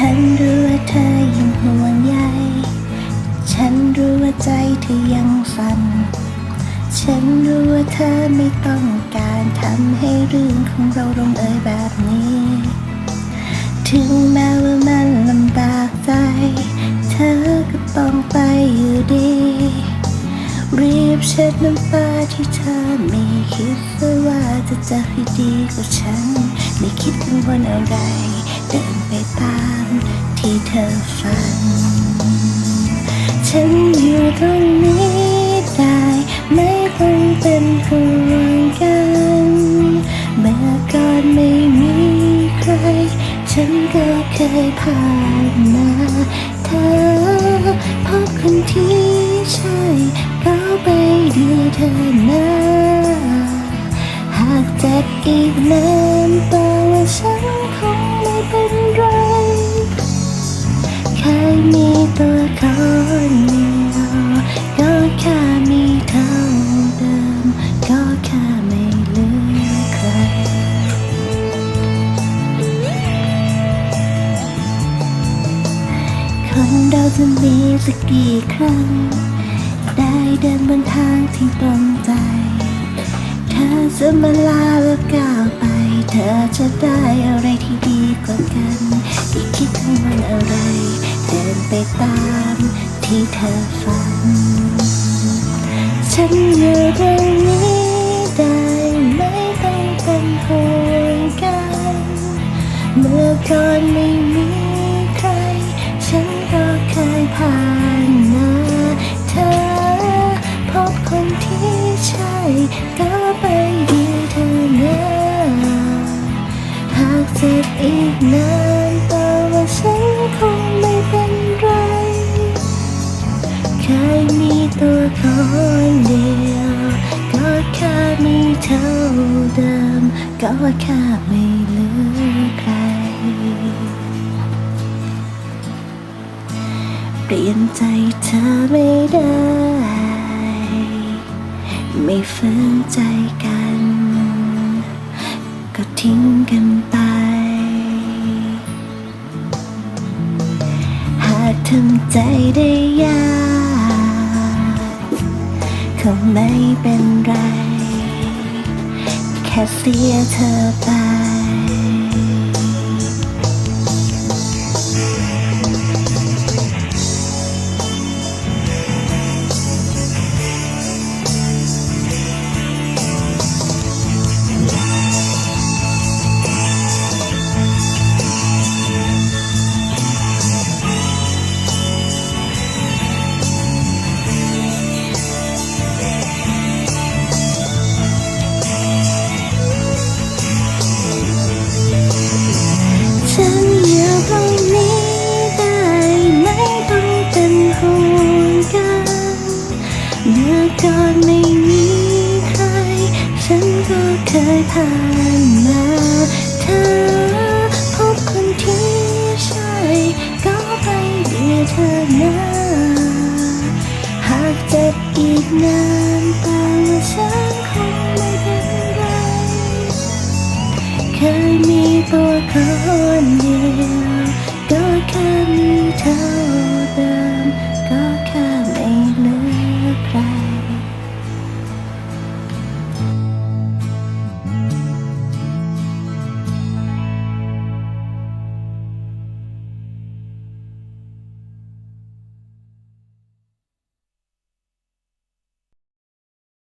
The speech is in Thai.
ฉันรู้ว่าเธอยังห่วงใย ฉันรู้ว่าใจเธอยังสั่นฉันรู้ว่าเธอไม่ต้องการทำให้เรื่องของเราลงเอยแบบนี้ ถึงแม้ว่ามันลำบากใจ เธอก็ต้องไปอยู่ดี รีบเช็ดน้ำตาที่เธอไม่คิดว่าจะเจอให้ดีกว่าฉัน ไม่คิดกังวลอะไร เดินไปตาม ธอฝันฉันอยู่ตรงนี้ได้ไม่ต้องเป็นห่วงกัน เมื่อก่อนไม่มีใคร ฉันก็เคยผ่านมาเธอพบคนที่ใช่ก็ไปดีเธอนะหากเจ็บอีกนานแต่ว่าฉันคงไม่เป็นไร แค่มีตัวคนเดียวก็แค่มีเท่าเดิม ก็แค่ไม่เหลือใคร คนเราจะมีสักกี่ครั้ง ได้เดินบนทางที่ตรงใจ เธอจะมาลาแล้วก้าวไป เธอจะได้อะไร ที่เธอฝัน ฉันอยู่ตรงนี้ได้ไม่ต้องเป็นห่วงกัน เมื่อก่อนไม่มีใคร ฉันก็เคยผ่านมาเธอ พบคนที่ใช่ก็ไปดีเธอหนะหากเจ็บอีกนาน ก็แค่ไม่เหลือใคร เปลี่ยนใจเธอไม่ได้ ไม่ฝืนใจกัน ก็ทิ้งกันไป หากทำใจได้ยากคงไม่เป็นไร ค่เสียเธอไป ยผ่านมาเธอพบคนที่ใช่ก็ไปเดียเธอนะหากเจ็บอีกนานตาลาฉันคงไม่เป็นไรเคยมีตัวคนเดียวก็แค่มีเธอเดิมก็แค่